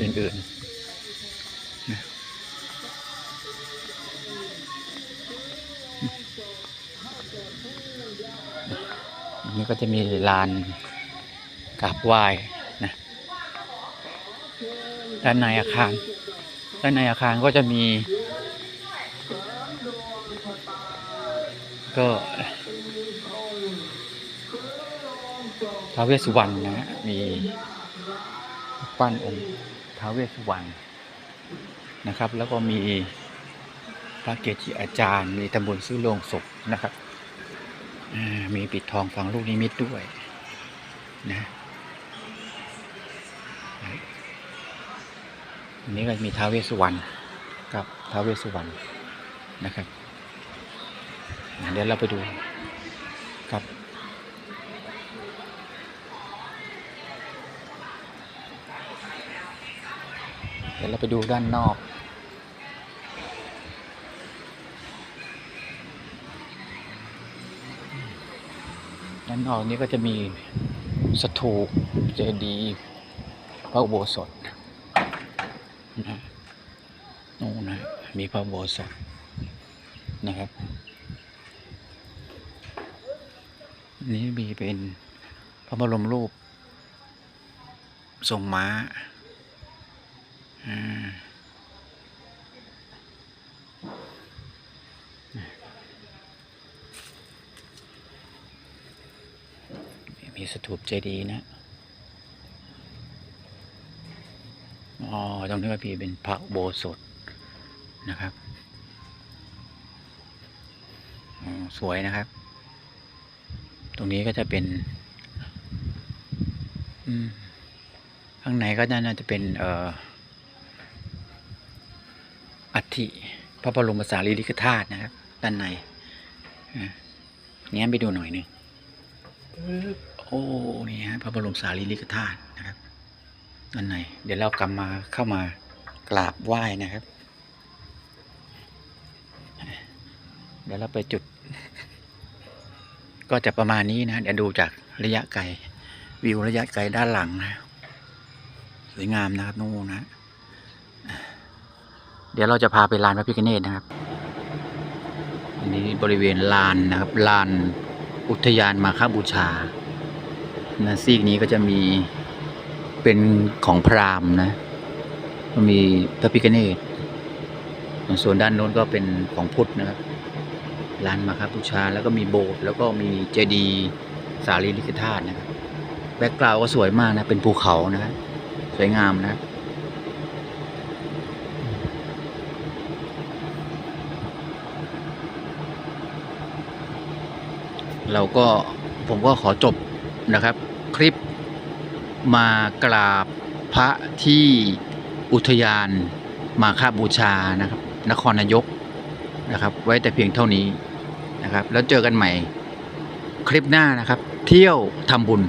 อื่นๆนะอันนี้ก็จะมีลานกราบไหว้นะด้านในอาคาร ด้านในอาคารก็จะมี ก็ท้าวเวสสุวรรณนะมีปั้นองค์ ท้าวเวสสุวรรณนะครับ แล้วก็มีพระเกจิอาจารย์ มีตำบลซื้อโลงศพนะครับมีปิดทองฝังลูกนิมิตด้วยนะอันนี้ก็มีท้าวเวสสุวรรณกับท้าวเวสสุวรรณนะครับเดี๋ยวเราไปดูครับ เดี๋ยวเราไปดูด้านนอก ด้านนอกนี้ก็จะมีสถูปเจดีย์พระอุโบสถนะนู่นนะมีพระอุโบสถนะครับ นี่มีเป็นพระบรมรูปทรงม้า มีสถูปเจดีย์นะ อ๋อ ตรงนี้ก็พี่เป็นพระโบสถนะครับ สวยนะครับ ตรงนี้ก็จะเป็น ข้างในก็น่าจะเป็น เอ่อ อัฐิพระบรมสารีริกธาตุนะครับ ด้านในอะแง้มไปดูหน่อยหนึ่งโอ้นี่ฮะพระบรมสารีริกธาตุนะครับด้านในเดี๋ยวเรากลับมาเข้ามากราบไหว้นะครับ เดี๋ยวเราไปจุด ก็จะประมาณนี้นะเดี๋ยวดูจากระยะไกลวิวระยะไกลด้านหลังนะสวยงามนะครับนู่นนะ เดี๋ยวเราจะพาไปลานพระพิฆเนศนะครับ อันนี้บริเวณลานนะครับ ลานอุทยานมาคบูชานะซีกนี้ก็จะมีเป็นของพราหมณ์นะมีพระพิฆเนศส่วนด้านโน้นก็เป็นของพุทธนะครับลานมาคบูชาแล้วก็มีโบสถ์แล้วก็มีเจดีย์สารีริกธาตุนะครับแบ็กกราวก็สวยมากนะ เป็นภูเขานะครับสวยงามนะครับ เราก็ผมก็ขอจบนะครับ คลิปมากราบพระที่อุทยานมาคาบูชานะครับ นครนายกนะครับ ไว้แต่เพียงเท่านี้นะครับ แล้วเจอกันใหม่คลิปหน้านะครับ เที่ยวทำบุญ